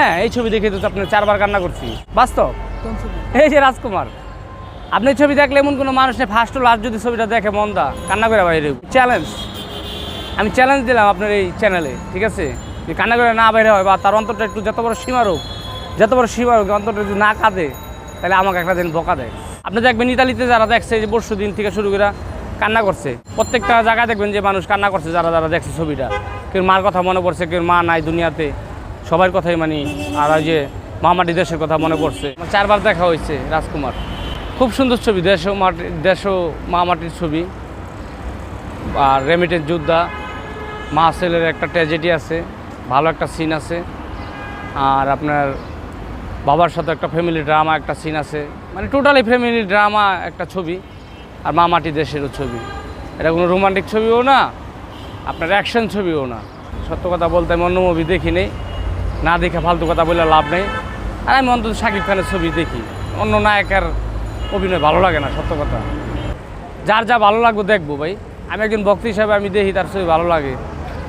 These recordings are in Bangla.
হ্যাঁ এই ছবি দেখে তো আপনার চারবার কান্না করছি। বাস্তব? এই যে রাজকুমার। আপনি ছবি দেখলে এমন কোনো মানুষ নেই ফার্স্ট লাস্ট যদি ছবিটা দেখে মন্দা কান্না করে বাইরে চ্যালেঞ্জ আমি চ্যালেঞ্জ দিলাম আপনার এই চ্যানেলে ঠিক আছে? যে কান্না করে না বাইরে হয় বা তার অন্তরটা একটু যত বড় সীমা রোগ যত বড় সীমা রোগ অন্তরটা যদি না কাঁদে তাহলে আমাকে একটা দিন বকা দেয়। আপনি দেখবেন ইতালিতে যারা দেখছে যে পরশু দিন থেকে শুরু করে কান্না করছে প্রত্যেকটা জায়গায় দেখবেন যে মানুষ কান্না করছে যারা যারা দেখছে ছবিটা। কেউ মার কথা মনে পড়ছে কেউ মা নাই দুনিয়াতে। সবার কথাই মানি আর ওই যে মামাটি দেশের কথা মনে পড়ছে। চারবার দেখা হয়েছে রাজকুমার। খুব সুন্দর ছবি, দেশ মাটি, দেশ ও মা মাটির ছবি। আর রেমিটের যোদ্ধা, মা ছেলের একটা ট্র্যাজেডি আছে, ভালো একটা সিন আছে। আর আপনার বাবার সাথে একটা ফ্যামিলি ড্রামা একটা সিন আছে। মানে টোটালি ফ্যামিলি ড্রামা একটা ছবি, আর মা মাটি দেশেরও ছবি। এটা কোনো রোমান্টিক ছবিও না, আপনার অ্যাকশন ছবিও না। সত্য কথা বলতে আমি অন্য মুভি দেখি নেই। না দেখে ফালতু কথা বলে লাভ নেই। আর আমি অন্তত শাকিব খানের ছবি দেখি। অন্য নায়কের অভিনয় ভালো লাগে না, সত্য কথা। যার যা ভালো লাগবে দেখব ভাই। আমি একজন ভক্ত হিসাবে আমি দেখি তার ছবি ভালো লাগে।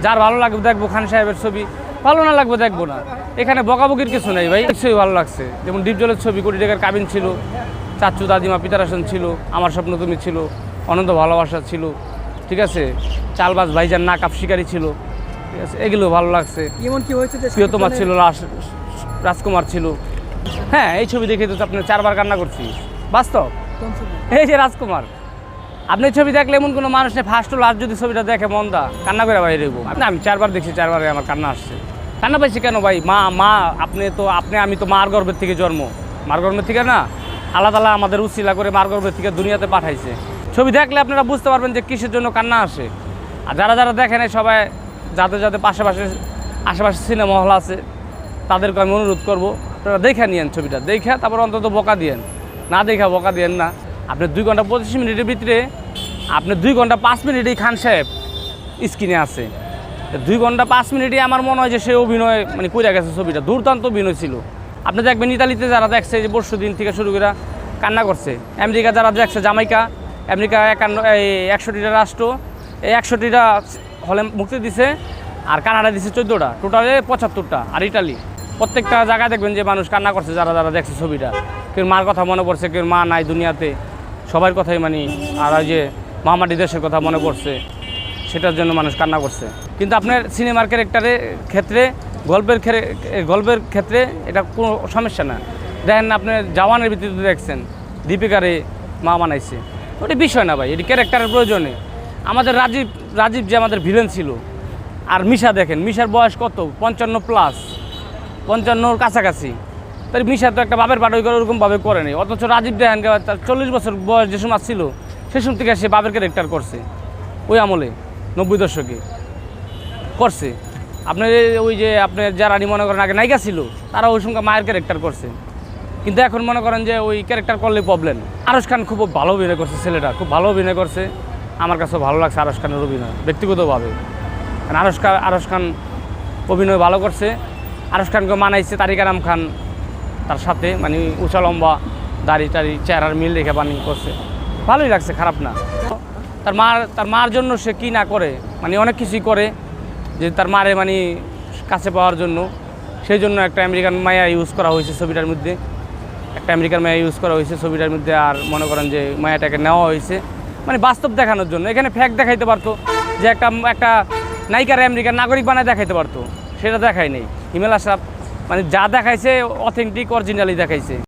যার ভালো লাগবে দেখব খান সাহেবের ছবি। ভালো না লাগবে দেখব না। এখানে বকাবকির কিছু নেই ভাই। ছবি ভালো লাগছে। যেমন ডিপজলের ছবি, কোটি টাকার কাবিন ছিল। চাচু দাদিমা পিতারাসন ছিল। আমার স্বপ্ন তুমি ছিল। অনন্ত ভালোবাসা ছিল। ঠিক আছে? চালবাজ ভাইজান না কাপ শিকারি ছিল। ঠিক আছে এগুলো ভালো লাগছে। এমন কি হয়েছে প্রিয়তমা ছিল রাজকুমার ছিল। হ্যাঁ এই ছবি দেখে তো আপনার চারবার কান্না করছি। বাস্তব? এই যে রাজকুমার। আপনি ছবি দেখলে এমন কোনো মানুষ নেই ফার্স্ট লাস্ট যদি ছবিটা দেখে মন্দা কান্না করে বাইরে হইব। আপনি আমি চারবার দেখছি চারবারে আমার কান্না আসছে। কান্না পাইছি কেন ভাই? মা মা আপনি তো আপনি আমি তো মার গর্ভের থেকে জন্ম। মার গর্ভের থেকে না আলাদা আলাদা আমাদের উচিলা করে মার গর্ভের থেকে দুনিয়াতে পাঠাইছে। ছবি দেখলে আপনারা বুঝতে পারবেন যে কিসের জন্য কান্না আসে। আর যারা যারা দেখেন সবাই যাদের যাদের পাশাপাশি আশেপাশে সিনেমা হল আছে, তাদেরকে আমি অনুরোধ করব, আপনারা দেখে নিয়েন ছবিটা, দেখে তারপর অন্তত বকা দিয়েন। না দেখা বকা দিয়েন না। আপনি দুই ঘণ্টা পঁচিশ মিনিটের ভিতরে, আপনি দুই ঘণ্টা পাঁচ মিনিটেই খান সাহেব, স্ক্রিনে আছে। দুই ঘণ্টা পাঁচ মিনিটে আমার মনে হয় যে সে অভিনয় মানে কইরা গেছে ছবিটা, দুর্দান্ত অভিনয় ছিল। আপনি দেখবেন ইতালিতে যারা দেখছে যে পরশু দিন থেকে শুরু করে কান্না করছে। আমেরিকা যারা দেখছে, জামাইকা, আমেরিকা একান্ন, এই একষট্টিটা রাষ্ট্র, এই একষট্টিটা হলে মুক্তি দিছে, আর কানাডা দিছে চোদ্দোটা। টোটালে পঁচাত্তরটা, আর ইটালি প্রত্যেকটা জায়গায় দেখবেন যে মানুষ কান্না করছে, যারা যারা দেখছে ছবিটা। কেউ মার কথা মনে পড়ছে, কেউ মা নাই দুনিয়াতে। সবার কথাই মানি, আর ওই যে মামাটি দেশের কথা মনে পড়ছে, সেটার জন্য মানুষ কান্না করছে। কিন্তু আপনার সিনেমার ক্যারেক্টারের ক্ষেত্রে, গল্পের গল্পের ক্ষেত্রে এটা কোনো সমস্যা না। দেখেন না আপনি জওয়ানের ভিত্তিতে দেখছেন, দীপিকারে মা বানাইছে। ওটা বিষয় না ভাই, এটি ক্যারেক্টারের প্রয়োজনে। আমাদের রাজীব রাজীব যে আমাদের ভিলেন ছিল, আর মিশা দেখেন, মিশার বয়স কত? পঞ্চান্ন প্লাস পঞ্চান্নর কাছাকাছি। তাই মিশা তো একটা বাপের করে ওরকমভাবে করে নেই। অথচ রাজীব দেহান তার চল্লিশ বছর বয়স যে সময় ছিল, সে সময় থেকে সে বাপের ক্যারেক্টার করছে। ওই আমলে, নব্বই দশকে। করছে। আপনার ওই যে আপনার যারা মনে করেন আগে নায়িকা ছিল, তারা ওই সঙ্গে মায়ের ক্যারেক্টার করছে। কিন্তু এখন মনে করেন যে ওই ক্যারেক্টার করলে প্রবলেম আরশ খান খুব ভালো অভিনয় করছে ছেলেটা, খুব ভালো অভিনয় করছে। আমার কাছেও ভালো লাগছে আরশ খানের অভিনয়, ব্যক্তিগতভাবে। আরশ খান আরশ খান অভিনয় ভালো করছে, আরশ খানকে মানাইছে তারিক আরাম খান তার সাথে মানে উঁচা লম্বা দাড়ি টাড়ি, চেহারার মিল রেখে বানি করছে। ভালোই লাগছে, খারাপ না। তার মার তার মার জন্য সে কি না করে মানে অনেক কিছুই করে, যে তার মারে মানে কাছে পাওয়ার জন্য। সেই জন্য একটা আমেরিকান মায়া ইউজ করা হয়েছে ছবিটার মধ্যে। একটা আমেরিকান মায়া ইউজ করা হয়েছে ছবিটার মধ্যে, আর মনে করেন যে মায়াটাকে নেওয়া হয়েছে। মানে বাস্তব দেখানোর জন্য। এখানে ফ্যাক দেখাইতে পারতো যে একটা একটা নায়িকার আমেরিকার নাগরিক বানায় দেখাইতে পারতো। সেটা দেখায় নেই। হিমেলা আশরাফ মানে যা দেখাইছে অথেন্টিক অরিজিনালি দেখাইছে।